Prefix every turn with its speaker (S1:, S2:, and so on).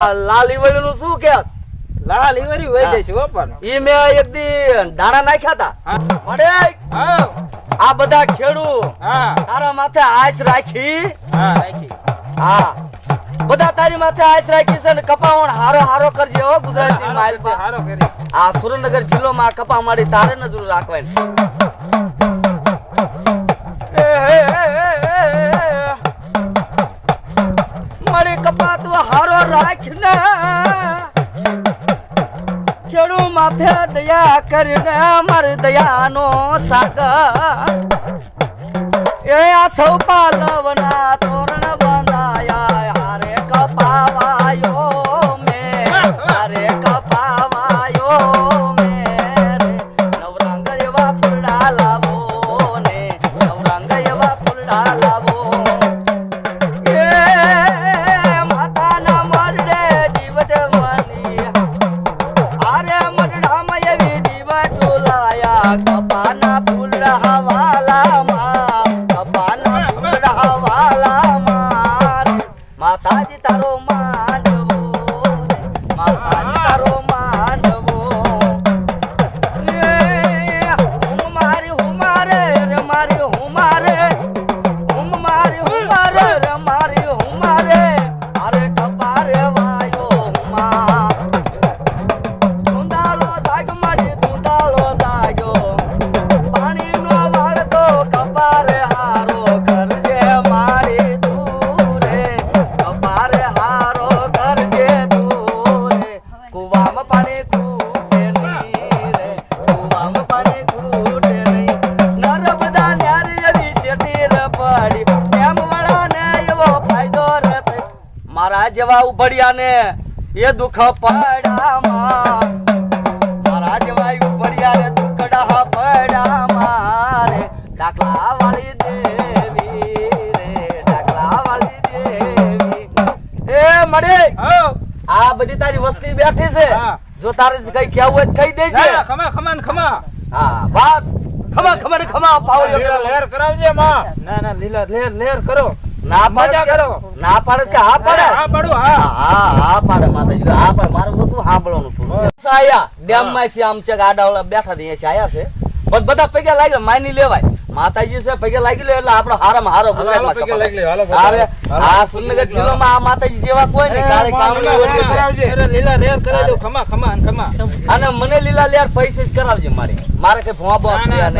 S1: આ લાલ ઈવળીનું શું કેસ
S2: લાલ ઈવરી વહી જાય પણ.
S1: ઈ મેં એક દી દાણા નાખ્યા હતા.
S2: હા.
S1: આ બધા ખેડૂ તારા માથે આઈસ રાખી.
S2: હા રાખી.
S1: હા. બધા તારી માથે આઈસ રાખી છે ને કપાવણ હારો હારો કરજે હો ગુજરાતી પર.
S2: હારો કરી.
S1: આ સુરેન્દ્રનગર જિલ્લોમાં કપા માડી તારે નજર રાખવાની. તું હારો રાખ ને ખેડૂ માથે દયા કરીને મારી દયાનો સાગર એ આ સૌ પાલવના તોરણ બંધાયા, હારે કપાવાયો મે, હારે કપાવાયો મે નવરંગ એવા ફૂલડા લાવો ને, નવરંગ એવા ફૂલડા માતાજી તારો માંડવો મારા જેવા ઉભડિયાને એ દુઃખ પડામાં. મારા જેવા ઉભડિયા રે દુઃખડા પડામાં રે. ડાકલા વાળી દેવી રે ડાકલા વાળી દેવી. એ મળે!
S2: હો
S1: આ બધી તારી વસ્તી બેઠી છે. જો તારે કઈ કહેવું હોય તો કહી દેજે.
S2: ખમા ખમા ને ખમા.
S1: હા બસ. ખમા ખમા ખમા પાવળીઓ
S2: લેર કરાવજે માં. ના ના લીલા લેર લેર કરો.
S1: ના પાડે
S2: કરો.
S1: ના પાડે કે? હા પાડે?
S2: હા પાડું હા.
S1: હા હા પાડે માતાજી. હા પાડે મારે ઓછું સાંભળવાનું થોડું સાયા ડેમમાં છે આમ છે કે બેઠા દઈએ આયા છે. પણ બધા પૈગા લાગ્યા માની લેવાય. માતાજી છે પગે લાગી લે એટલે આપણો હારામાં હારો ગુજરાતમાં
S3: પૈગા
S1: કપાસ.
S3: લાગી લે, હાલો,
S1: હાલે.
S3: હાલો.
S1: આ આ માતાજી જેવા કોઈ નહીં. કામ કામની હોય.
S2: અરે લીલા લેર કરાવજો ખમા ખમા ને ખમા.
S1: અને મને લીલા લેર પૈસે જ કરાવજે મારે. મારે કે
S2: ના, ના,
S1: છે નહીં